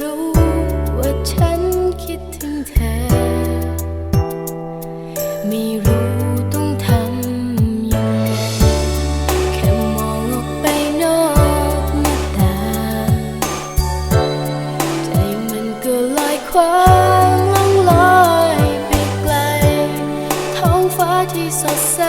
รู้ว่าฉันคิดถึงเธอ ไม่รู้ต้องทำยังไงแค่มองออกไปนอกหน้าตา ใจมันก็ลอยคว้างล่องลอยไปไกล ท้องฟ้าที่สดใส